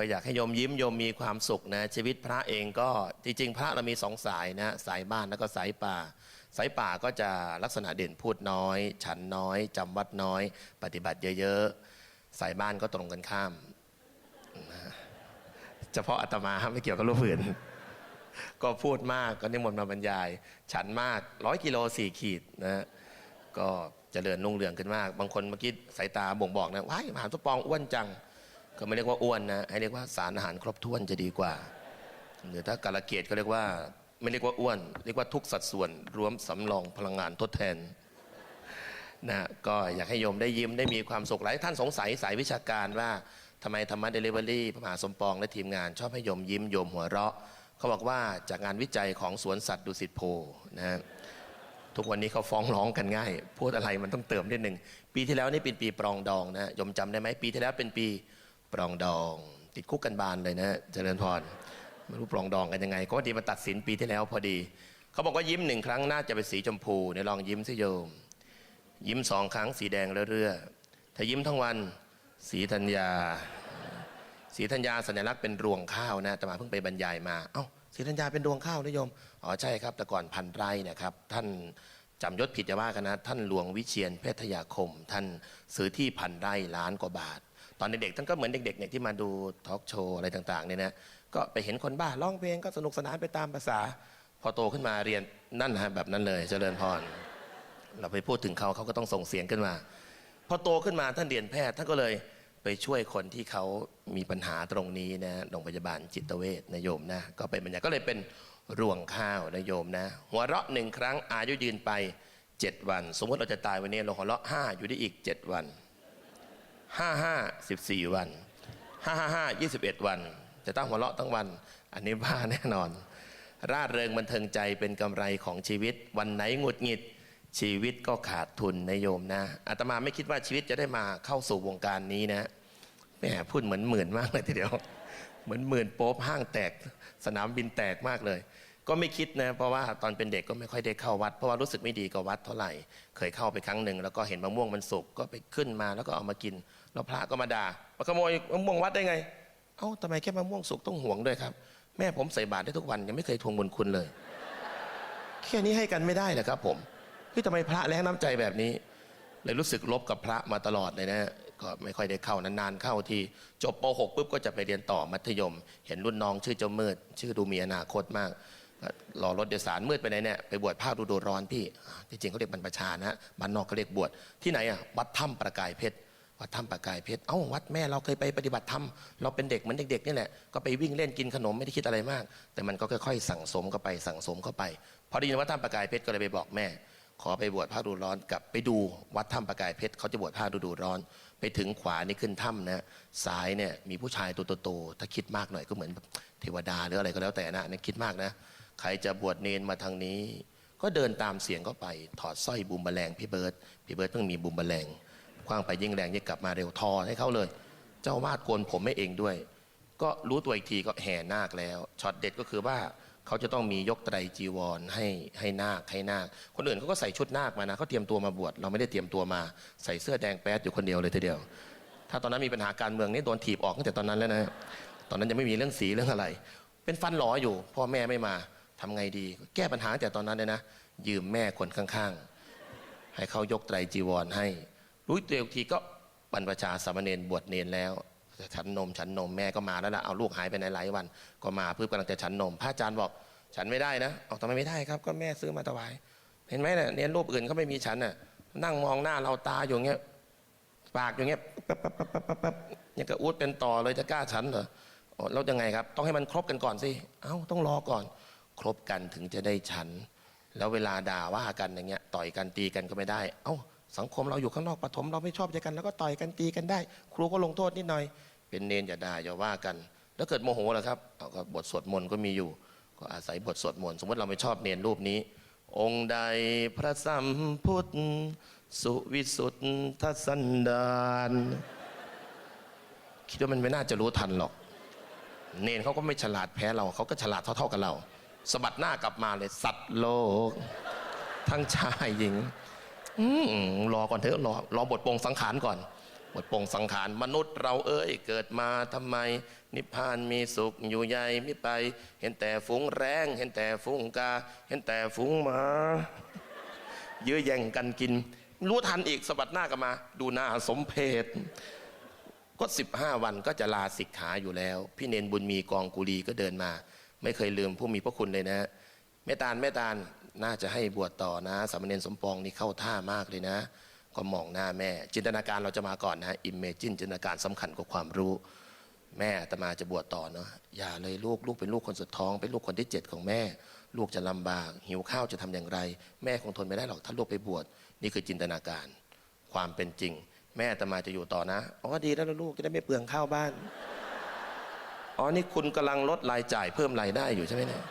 ก็อยากให้โยมยิ้มโยมมีความสุขนะ ชีวิตพระเองก็จริง ๆ พระเรามีสองสายนะสายบ้านแล้วก็สายป่า สายป่าก็จะลักษณะเด่นพูดน้อย ฉันน้อยจำวัดน้อย ปฏิบัติเยอะๆ สายบ้านก็ตรงกันข้ามเฉพาะอาตมาไม่เกี่ยวกับรูปอื่น ก็พูดมากก็นิมนต์มาบรรยาย ฉันมากร้อยกิโลสี่ขีดนะก็เจริญรุ่งเรืองขึ้นมาก บางคนเมื่อกี้สายตาบ่งบอกนะว้ายมหาสมปองอ้วนจัง ก็ไม่เรียกว่าอ้วนนะให้เรียกว่าสารอาหารครบถ้วนจะดีกว่า หรือถ้ากาลเกียรติก็เรียกว่า ไม่เรียกว่าอ้วน เรียกว่าทุกสัดส่วนรวมสำรองพลังงานทดแทนนะก็อยากให้โยมได้ยิ้มได้มีความสุขหลายท่านสงสัยสายวิชาการว่าทำไมธรรมะเดลิเวอรี่พระมหาสมปองและทีมงาน ชอบให้โยมยิ้มโยมหัวเราะ เขาบอกว่าจากงานวิจัยของสวนสัตว์ดุสิตโพนะทุกวันนี้เขาฟ้องร้องกันง่าย พูดอะไรมันต้องเติมนิดหนึ่งปีที่แล้วนี่เป็นปีปรองดองนะโยมจำได้ไหมปีที่แล้วเป็นปี ปรองดอง ติดคุกกันบานเลยนะ เจริญพรไม่รู้ปรองดองกันยังไงก็ดีมาตัดสินปีที่แล้วพอดี เขาบอกว่ายิ้มหนึ่งครั้งน่าจะเป็นสีชมพูเนี่ยลองยิ้มสิโยม ยิ้มสองครั้งสีแดงเรื่อยๆถ้ายิ้มทั้งวัน สีธัญญา สีธัญญาสัญลักษณ์เป็นรวงข้าวนะแต่มาเพิ่งไปบรรยายมาเอ้าสีธัญญาเป็นรวงข้าวนะโยมอ๋อใช่ครับแต่ก่อนพันไร่เนะครับท่านจำยศผิดจะว่ากันนะ ท่านหลวงวิเชียนเพชรยาคม ท่านซื้อที่พันไร่ล้านกว่าบาท ตอนเด็กๆท่านก็เหมือนเด็กๆเนี่ยที่มาดูทอล์กโชว์อะไรต่างๆเนี่ยนะก็ไปเห็นคนบ้าร้องเพลงก็สนุกสนานไปตามภาษา พอโตขึ้นมาเรียนนั่นฮะแบบนั้นเลยเจริญพร เราไปพูดถึงเขาเขาก็ต้องส่งเสียงขึ้นมา พอโตขึ้นมาท่านเรียนแพทย์ท่านก็เลยไปช่วยคนที่เขามีปัญหาตรงนี้นะโรงพยาบาลจิตเวชนะโยมนะ ก็เป็นบรรยากก็เลยเป็นรวงข้าวนะโยมนะ หัวเราะหนึ่งครั้งอายุยืนไป 7 วัน สมมติเราจะตายวันนี้เราหัวเราะห้าอยู่ได้อีก 7 วัน ห้าห้าสิบสี่วันห้าห้าห้ายี่สิบเอ็ดวัน จะต้องหัวเราะทั้งวัน อันนี้บ้าแน่นอน ร่าเริงบันเทิงใจเป็นกำไรของชีวิต วันไหนหงุดหงิด ชีวิตก็ขาดทุนนโยมนะอาตมาไม่คิดว่าชีวิตจะได้มาเข้าสู่วงการนี้นะแหมพูดเหมือนหมื่นมากเลยทีเดียว เหมือนหมื่นโป๊บห้างแตก สนามบินแตกมากเลย ก็ไม่คิดนะเพราะว่าตอนเป็นเด็กก็ไม่ค่อยได้เข้าวัด เพราะว่ารู้สึกไม่ดีกับวัดเท่าไหร่ เคยเข้าไปครั้งหนึ่งแล้วก็เห็นมะม่วงมันสุกก็ไปขึ้นมาแล้วก็เอามากิน แล้วพระก็มาด่ามาขโมยมะม่วงวัดได้ไง เอ้าทำไมแค่มะม่วงสุกต้องห่วงด้วยครับ แม่ผมใส่บาตรได้ทุกวันยังไม่เคยทวงบุญคุณเลย แค่นี้ให้กันไม่ได้เหรอครับ ผมเฮ้ยทำไมพระแรงน้ำใจแบบนี้ เลยรู้สึกลบกับพระมาตลอดเลยนะก็ไม่ค่อยได้เข้านานๆเข้าทีจบป .6 ปุ๊บก็จะไปเรียนต่อมัธยม เห็นรุ่นน้องชื่อเจ้ามืด ชื่อดูมีอนาคตมาก รอรถโดยสารมืดไปไหนเนี่ยไปบวชภาคฤดูร้อนพี่ที่จริงเขาเรียกบรรพชานะบ้านนอกเขาเรียกบวชที่ไหนอะวัดถ้ำประกายเพชรวัดถ้ำประกายเพชรเอ้าวัดแม่เราเคยไปปฏิบัติธรรมเราเป็นเด็กเหมือนเด็กๆนี่แหละก็ไปวิ่งเล่นกินขนมไม่ได้คิดอะไรมาก แต่มันก็ค่อยๆสั่งสมเข้าไปสั่งสมเข้าไปพอได้ยินวัดถ้ำประกายเพชรก็เลยไปบอกแม่ ขอไปบวชภาคฤดูร้อนกับไปดูวัดถ้ำประกายเพชรเขาจะบวชภาคฤดูร้อน ไปถึงขวานี่ขึ้นถ้ำนะซ้ายเนี่ยมีผู้ชายตัวโตๆถ้าคิดมากหน่อยก็เหมือนเทวดาหรืออะไรก็แล้วแต่นะนะคิดมากนะ ใครจะบวชเนนมาทางนี้ ก็เดินตามเสียงเขาไป ถอดสร้อยบูมแมลงพี่เบิร์ตพี่เบิร์ตเพิ่งมีบูมแมลงคว้างไปยิ่งแรงยิ่งกลับมาเร็วทอให้เขาเลย เจ้าวาดโกนผมให้เองด้วย ก็รู้ตัวอีกทีก็แห่นาคแล้วช็อตเด็ดก็คือว่าเขาจะต้องมียกไตรจีวรให้ให้นาคให้นาค คนอื่นเขาก็ใส่ชุดนาคมานะเขาเตรียมตัวมาบวชเราไม่ได้เตรียมตัวมาใส่เสื้อแดงแป๊ดอยู่คนเดียวเลยทีเดียว ถ้าตอนนั้นมีปัญหาการเมืองนี่โดนถีบออกตั้งแต่ตอนนั้นแล้วนะตอนนั้นยังไม่มีเรื่องสีเรื่องอะไร เป็นฟันหลออยู่พ่อแม่ไม่มา ทำไงดี แก้ปัญหาตั้งแต่ตอนนั้นเลยนะ ยืมแม่คนข้างๆ ให้เขายกไตรจีวรให้ รู้ตัวอีกทีก็บรรพชาสามเณรบวชเนนแล้วฉันนมฉันนมแม่ก็มาแล้วนะเอาลูกหายไปไหนหลายวัน ก็มาเพื่อกำลังจะฉันนม พระอาจารย์บอกฉันไม่ได้นะเอาทำไมไม่ได้ครับ ก็แม่ซื้อมาถวาย เห็นไหมเนี่ยเนรูปอื่นเขาไม่มีฉันน่ะ นั่งมองหน้าเราตาอยู่างเงี้ยปากอย่างเงี้ยแป๊บแป๊บแป๊บแป๊บป๊บแป๊บยังกระอูดเป็นต่อเลยจะกล้าฉันเหรออ๋อแล้วยังไงครับ ต้องให้มันครบกันก่อนสิ เอ้าต้องรอก่อน ครบกันถึงจะได้ฉัน แล้วเวลาด่าว่ากันอย่างเงี้ยต่อยกันตีกันก็ไม่ได้ เอ้าสังคมเราอยู่ข้างนอกปฐมเราไม่ชอบใจกัน แล้วก็ต่อยกันตีกันได้ ครูก็ลงโทษนิดหน่อย เป็นเนนอย่าด่าอย่าว่ากัน แล้วเกิดโมโหแล่ะครับเอาก็บทสวดมนต์ก็มีอยู่ ก็อาศัยบทสวดมนต์สมมติเราไม่ชอบเนนรูปนี้ องค์ใดพระสัมพุทธสุวิสุทธสันดานคิดว่ามันไม่น่าจะรู้ทันหรอก เนนเขาก็ไม่ฉลาดแพ้เราเขาก็ฉลาดเท่าๆกับเรา สะบัดหน้ากลับมาเลย สัตว์โลก ทั้งชายหญิงอืรอก่อนเถอะรอรอบทปรงสังขารก่อนหมดปงสังขารมนุษย์เราเอ้ย เกิดมาทำไม นิพพานมีสุขอยู่ใหญ่ไม่ไป เห็นแต่ฝูงแรงเห็นแต่ฝูงกา เห็นแต่ฝูงหมาเยื้อแย่งกันกิน รู้ทันอีกสะบัดหน้ากลับมา ดูหน้าสมเพชก็ 15 วันก็จะลาสิกขาอยู่แล้ว พี่เนนบุญมีกองกุลีก็เดินมา ไม่เคยลืมผู้มีพระคุณเลยนะแม่ตาลแม่ตาลน่าจะให้บวชต่อนะสามเณรสมปองนี่เข้าท่ามากเลยนะ ก็มองหน้าแม่ จินตนาการเราจะมาก่อนนะอิมเมจินจินตนาการสำคัญกว่าความรู้ แม่ตมาจะบวชต่อเนาะอย่าเลยลูกลูกเป็นลูกคนสุดท้อง เป็นลูกคนที่เจ็ดของแม่ ลูกจะลำบาก หิวข้าวจะทำอย่างไร แม่คงทนไม่ได้หรอกถ้าลูกไปบวชนี่คือจินตนาการ ความเป็นจริง แม่ตมาจะอยู่ต่อนะอ๋อดีแล้วลูกจะได้ไม่เปลืองข้าวบ้าน อ๋อนี่คุณกำลังลดรายจ่ายเพิ่มรายได้อยู่ใช่ไหมเนี่ย